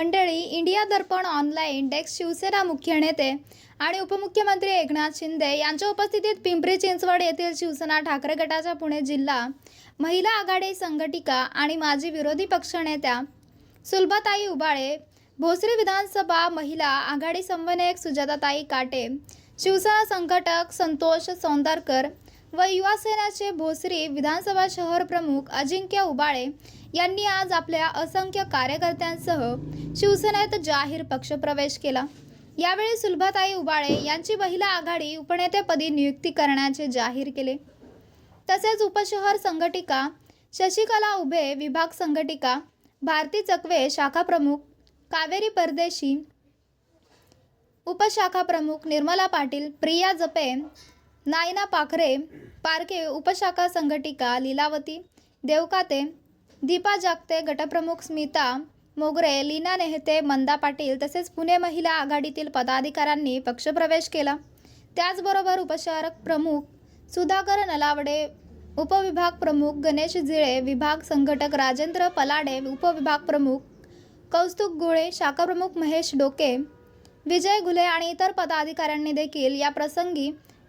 मंडळी India Darpan online desk Shiv Sena मुख्य नेते आणि उपमुख्यमंत्री एकनाथ शिंदे यांच्या उपस्थितीत पिंपरी चिंचवड येथील शिवसेना ठाकरे गटाच्या पुणे जिल्हा महिला आघाडी संघटिका आणि माजी विरोधी पक्षनेत्या सुलभाताई उबाळे भोसरी विधानसभा महिला आघाडी समन्वयक सुजाताताई काटे शिवसेना संघटक संतोष सौंदरकर व युवा सेनाचे भोसरी विधानसभा शहर प्रमुख अजिंक्य उबाळे यांनी आज आपल्या असंख्य कार्यकर्त्यांसह शिवसेनेत जाहीर पक्षप्रवेश केला. यावेळी सुलभाताई उबाळे यांची महिला आघाडी उपनेतेपदी नियुक्ती करण्याचे जाहीर केले. तसेच उपशहर संघटिका शशिकला उभे विभाग संघटिका भारती चकवे शाखा प्रमुख कावेरी परदेशी उपशाखा प्रमुख निर्मला पाटील प्रिया जपे नायना पाखरे पारके उपशाखा संघटिका लीलावती देवकाते दीपा जागते गटप्रमुख स्मिता मोगरे लीना नेहते मंदा पाटील तसेच पुणे महिला आघाडीतील पदाधिकाऱ्यांनी पक्षप्रवेश केला. त्याचबरोबर उपशारक प्रमुख सुधाकर नलावडे उपविभाग प्रमुख गणेश जिळे विभाग संघटक राजेंद्र पलाडे उपविभाग प्रमुख कौस्तुभ गुळे शाखाप्रमुख महेश डोके विजय घुले आणि इतर पदाधिकाऱ्यांनी देखील या प्रसंगी